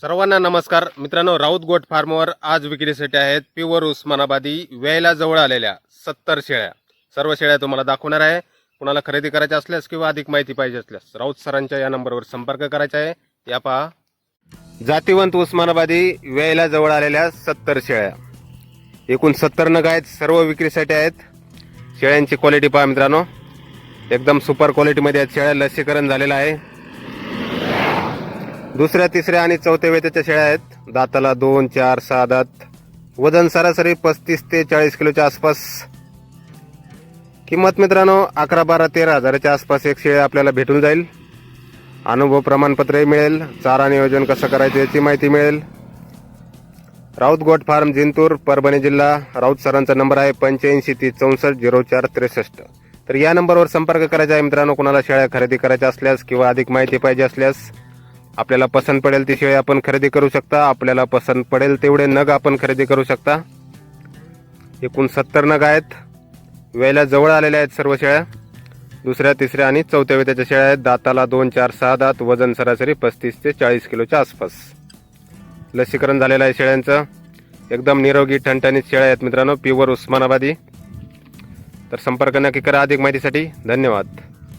सर्वांना नमस्कार. मित्रांनो राऊत गोट फार्मवर आज विक्रीसाठी आहेत प्युअर उस्मानाबादी वेळेला जवळ आलेल्या सत्तर शेळ्या. सर्व शेळ्या तुम्हाला दाखवणार आहे. कुणाला खरेदी करायच्या असल्यास किंवा अधिक माहिती पाहिजे असल्यास राऊत सरांच्या या नंबरवर संपर्क करायचा आहे. या पहा. जातीवंत उस्मानाबादी वेळेला जवळ आलेल्या सत्तर शेळ्या. एकूण सत्तर नग आहेत सर्व विक्रीसाठी आहेत. शेळ्यांची क्वालिटी पहा मित्रांनो. एकदम सुपर क्वालिटीमध्ये आहेत. शेळ्या लसीकरण झालेलं आहे. दुसऱ्या तिसऱ्या आणि चौथ्या वेत्याच्या शेळ्या आहेत. दाताला दोन चार सहा दात वजन सरासरी पस्तीस ते चाळीस किलोच्या आसपास. किंमत मित्रांनो अकरा बारा तेरा हजाराच्या आसपास एक शेळी आपल्याला भेटून जाईल. अनुभव प्रमाणपत्रही मिळेल. चारा नियोजन कसं करायचं याची माहिती मिळेल. राऊत गोट फार्म जिंतूर परभणी जिल्हा. राऊत सरांचा नंबर आहे पंच्याऐंशी ती चौसष्ट झिरो चार त्रेसष्ट. तर या नंबरवर संपर्क करायचा आहे मित्रांनो. कोणाला शेळ्या खरेदी करायच्या असल्यास किंवा अधिक माहिती पाहिजे असल्यास आपल्याला पसंत पडेल ती शेळी आपण खरेदी करू शकता. आपल्याला पसंत पडेल तेवढे नग आपण खरेदी करू शकता. एकूण सत्तर नग आहेत. वेळेला जवळ आलेल्या आहेत सर्व शेळ्या. दुसऱ्या तिसऱ्या आणि चौथ्या वेत्याच्या शेळ्या आहेत. दाताला दोन चार सहा दात वजन सरासरी पस्तीस ते चाळीस किलोच्या आसपास. लसीकरण झालेलं आहे शेळ्यांचं. एकदम निरोगी ठणठणीत शेळ्या आहेत मित्रांनो. प्युअर उस्मानाबादी. तर संपर्क नक्की करा अधिक माहितीसाठी. धन्यवाद.